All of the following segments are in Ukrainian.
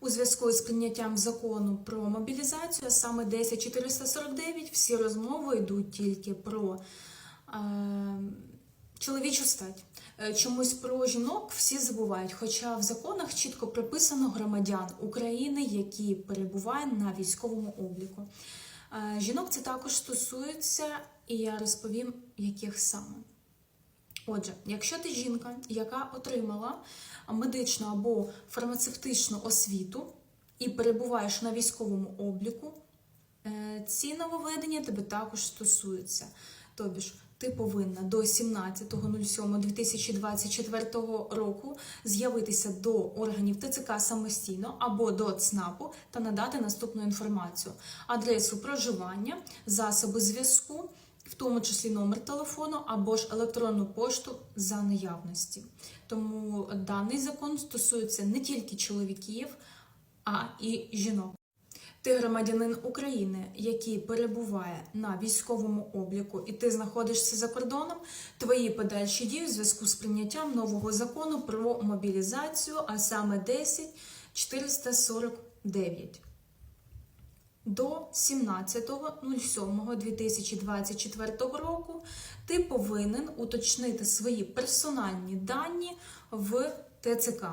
У зв'язку з прийняттям закону про мобілізацію, саме 10449, всі розмови йдуть тільки про е, чоловічу стать. Е, Чомусь про жінок всі забувають, хоча в законах чітко прописано громадян України, які перебувають на військовому обліку. Е, Жінок це також стосується, і я розповім, яких саме. Отже, якщо ти жінка, яка отримала медичну або фармацевтичну освіту і перебуваєш на військовому обліку, е, ці нововведення тебе також стосуються. Тобі ж ти повинна до 17.07.2024 року з'явитися до органів ТЦК самостійно або до ЦНАПу та надати наступну інформацію: адресу проживання, засоби зв'язку, в тому числі номер телефону або ж електронну пошту за наявності. Тому даний закон стосується не тільки чоловіків, а і жінок. Ти громадянин України, який перебуває на військовому обліку, і ти знаходишся за кордоном, твої подальші дії у зв'язку з прийняттям нового закону про мобілізацію, а саме 10 449. До 17.07.2024 року ти повинен уточнити свої персональні дані в ТЦК.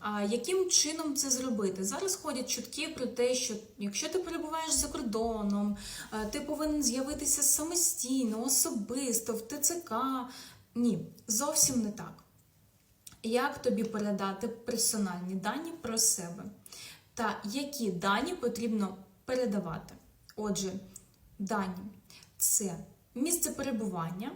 А яким чином це зробити? Зараз ходять чутки про те, що якщо ти перебуваєш за кордоном, е, ти повинен з'явитися самостійно, особисто в ТЦК. Ні, зовсім не так. Як тобі передати персональні дані про себе? Та які дані потрібно передавати? Отже, дані це місце перебування,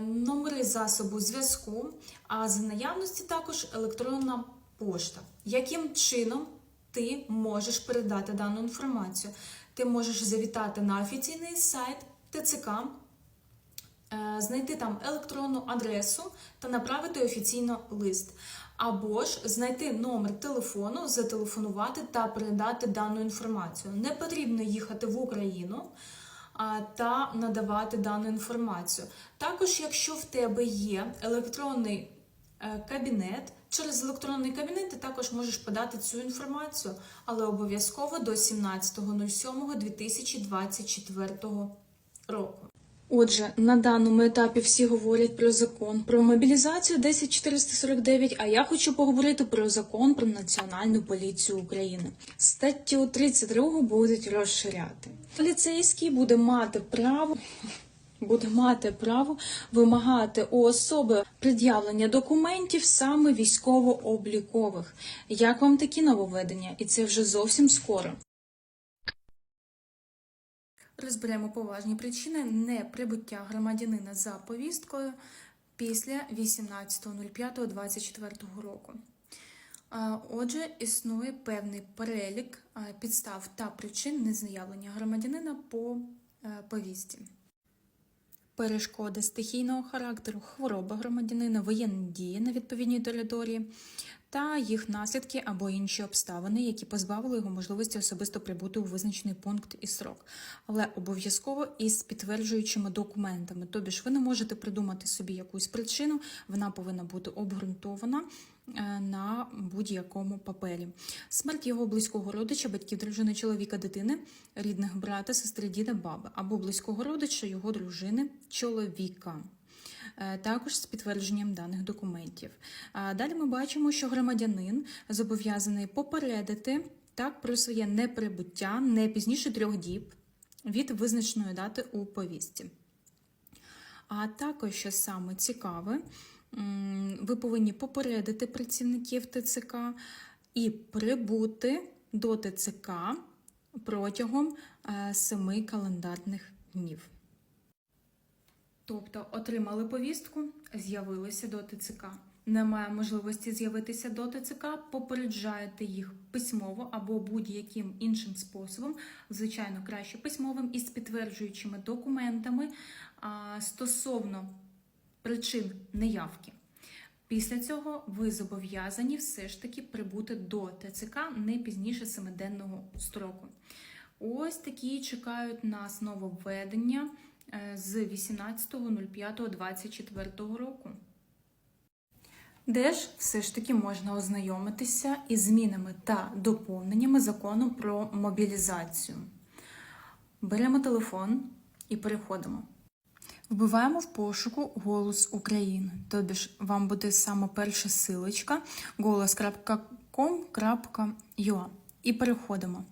номери засобу зв'язку, а за наявності також електронна пошта. Яким чином ти можеш передати дану інформацію? Ти можеш завітати на офіційний сайт ТЦК, е, знайти там електронну адресу та направити офіційно лист. Або ж знайти номер телефону, зателефонувати та передати дану інформацію. Не потрібно їхати в Україну та надавати дану інформацію. Також, якщо в тебе є електронний е, кабінет, через електронний кабінет ти також можеш подати цю інформацію, але обов'язково до 17.07.2024 року. Отже, на даному етапі всі говорять про закон про мобілізацію 10449, а я хочу поговорити про закон про Національну поліцію України. Статтю 32 будуть розширяти. Поліцейський буде мати право. Буде мати право вимагати у особи пред'явлення документів саме військово-облікових. Як вам такі нововведення? І це вже зовсім скоро. Розберемо поважні причини неприбуття громадянина за повісткою після 18.05.24 року. Отже, існує певний перелік підстав та причин незаявлення громадянина по е, повістці. Перешкоди стихійного характеру, хвороба громадянина, воєнні дії на відповідній території та їх наслідки або інші обставини, які позбавили його можливості особисто прибути у визначений пункт і срок, але обов'язково із підтверджуючими документами. Тобі ж ви не можете придумати собі якусь причину, вона повинна бути обґрунтована на будь-якому папері. Смерть його близького родича, батьків дружини, чоловіка, дитини, рідних брата, сестри, діда, баби або близького родича його дружини, чоловіка. Е, Також з підтвердженням даних документів. Далі ми бачимо, що громадянин зобов'язаний попередити так про своє неприбуття не пізніше трьох діб від визначеної дати у повістці. А також, що саме цікаве, ви повинні попередити працівників ТЦК і прибути до ТЦК протягом е, семи календарних днів. Тобто отримали повістку, з'явилися до ТЦК. Немає можливості з'явитися до ТЦК, попереджаєте їх письмово або будь-яким іншим способом, звичайно, краще письмовим із підтверджуючими документами стосовно причин неявки. Після цього ви зобов'язані все ж таки прибути до ТЦК не пізніше семиденного строку. Ось такі чекають нас нововведення е, з 18.05.24 року. де ж все ж таки можна ознайомитися із змінами та доповненнями закону про мобілізацію. Беремо телефон і переходимо. Вбиваємо в пошуку Голос України. Тобі ж вам буде саме перша силочка голос.com.ua і переходимо.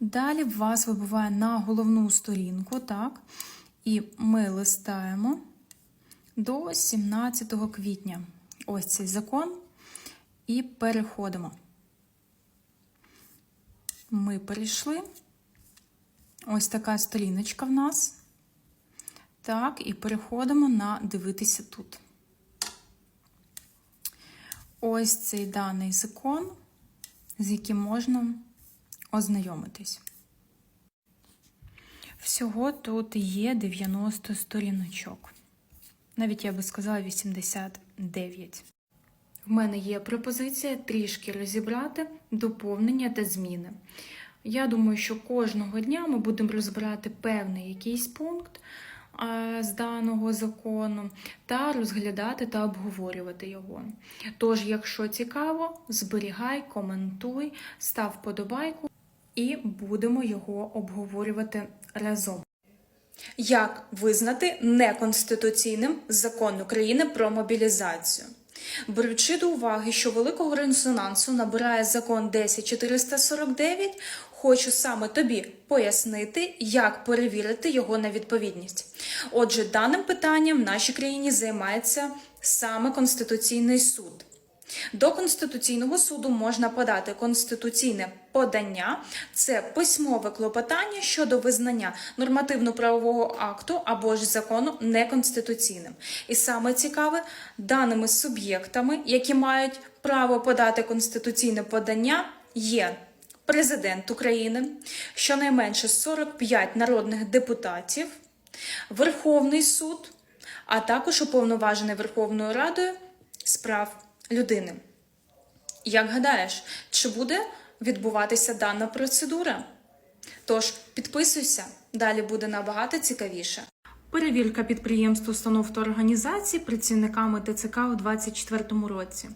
Далі вас вибиває на головну сторінку, так? І ми листаємо до 17 квітня. Ось цей закон. І переходимо. Ми перейшли. Ось така сторіночка в нас. Так, і переходимо на дивитися тут. Ось цей даний закон, з яким можна ознайомитись. Всього тут є 90 сторіночок. Навіть я би сказала 89. В мене є пропозиція трішки розібрати доповнення та зміни. Я думаю, що кожного дня ми будемо розбирати певний якийсь пункт з даного закону та розглядати та обговорювати його. Тож, якщо цікаво, зберігай, коментуй, став подобайку і будемо його обговорювати разом. Як визнати неконституційним закон України про мобілізацію? Беручи до уваги, що великого резонансу набирає закон 10449, хочу саме тобі пояснити, як перевірити його на відповідність. Отже, даним питанням в нашій країні займається саме Конституційний суд. До Конституційного суду можна подати конституційне подання, це письмове клопотання щодо визнання нормативно-правового акту або ж закону неконституційним. І саме цікаве, даними суб'єктами, які мають право подати конституційне подання, є президент України, щонайменше 45 народних депутатів, Верховний суд, а також уповноважений Верховною Радою з прав людини. Як гадаєш, чи буде відбуватися дана процедура? Тож підписуйся, далі буде набагато цікавіше. Перевірка підприємств, установ та організацій працівниками ТЦК у 2024 році.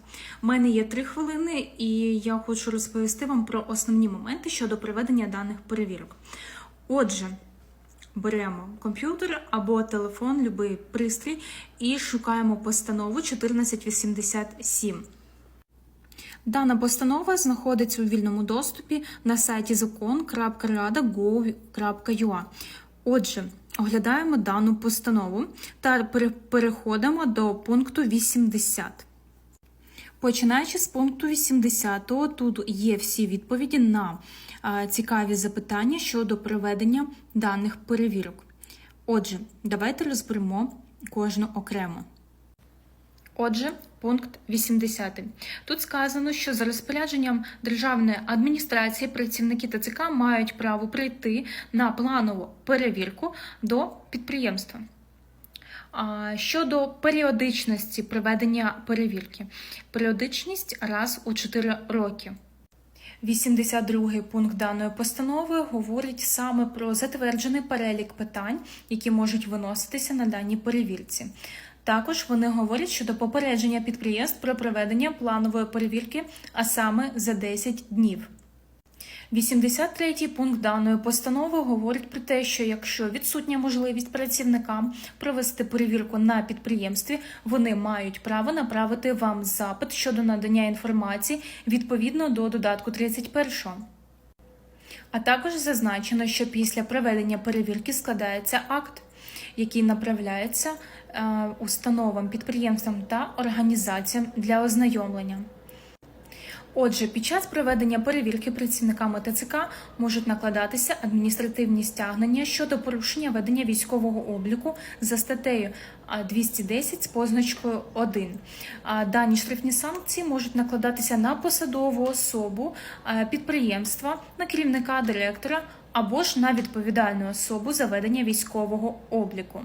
У мене є три хвилини, і я хочу розповісти вам про основні моменти щодо проведення даних перевірок. Отже, беремо комп'ютер або телефон, будь-який пристрій, і шукаємо постанову 1487. Дана постанова знаходиться у вільному доступі на сайті закон.rada.gov.ua. Отже, оглядаємо дану постанову та переходимо до пункту 80. Починаючи з пункту 80, тут є всі відповіді на цікаві запитання щодо проведення даних перевірок. Отже, давайте розберемо кожну окремо. Отже, пункт 80. Тут сказано, що за розпорядженням державної адміністрації працівники ТЦК мають право прийти на планову перевірку до підприємства. Щодо періодичності проведення перевірки, періодичність раз у 4 роки. 82 пункт даної постанови говорить саме про затверджений перелік питань, які можуть виноситися на даній перевірці. Також вони говорять щодо попередження підприємств про проведення планової перевірки, а саме за 10 днів. 83 пункт даної постанови говорить про те, що якщо відсутня можливість працівникам провести перевірку на підприємстві, вони мають право направити вам запит щодо надання інформації відповідно до додатку 31. А також зазначено, що після проведення перевірки складається акт, який направляється е, установам, підприємствам та організаціям для ознайомлення. Отже, під час проведення перевірки працівниками ТЦК можуть накладатися адміністративні стягнення щодо порушення ведення військового обліку за статтею 210 з позначкою 1. Дані штрафні санкції можуть накладатися на посадову особу підприємства, на керівника директора або ж на відповідальну особу за ведення військового обліку.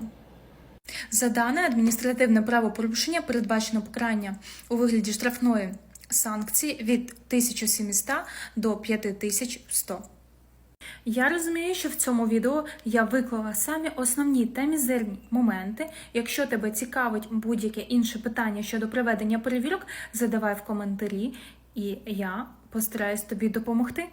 За дане адміністративне правопорушення передбачено покарання у вигляді штрафної санкції від 1700 до 5100. Я розумію, що в цьому відео я виклала самі основні та мізерні моменти. Якщо тебе цікавить будь-яке інше питання щодо проведення перевірок, задавай в коментарі, і я постараюсь тобі допомогти.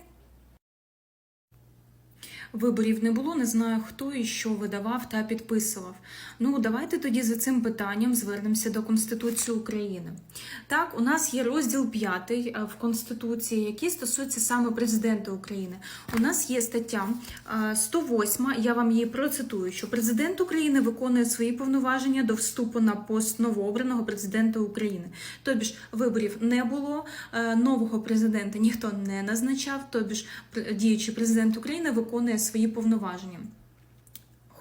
Виборів не було, не знаю, хто і що видавав та підписував. Ну, давайте тоді за цим питанням звернемося до Конституції України. Так, у нас є розділ 5 в Конституції, який стосується саме президента України. У нас є стаття е, 108, я вам її процитую, що президент України виконує свої повноваження до вступу на пост новообраного президента України. Тобі ж виборів не було, е, нового президента ніхто не назначав, тобі ж діючий президент України виконує свої повноваження.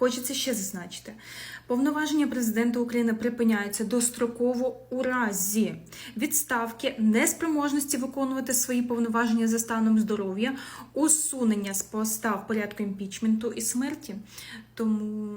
Хочеться ще зазначити. Повноваження президента України припиняються достроково у разі відставки, неспроможності виконувати свої повноваження за станом здоров'я, усунення з поста в порядку імпічменту і смерті. Тому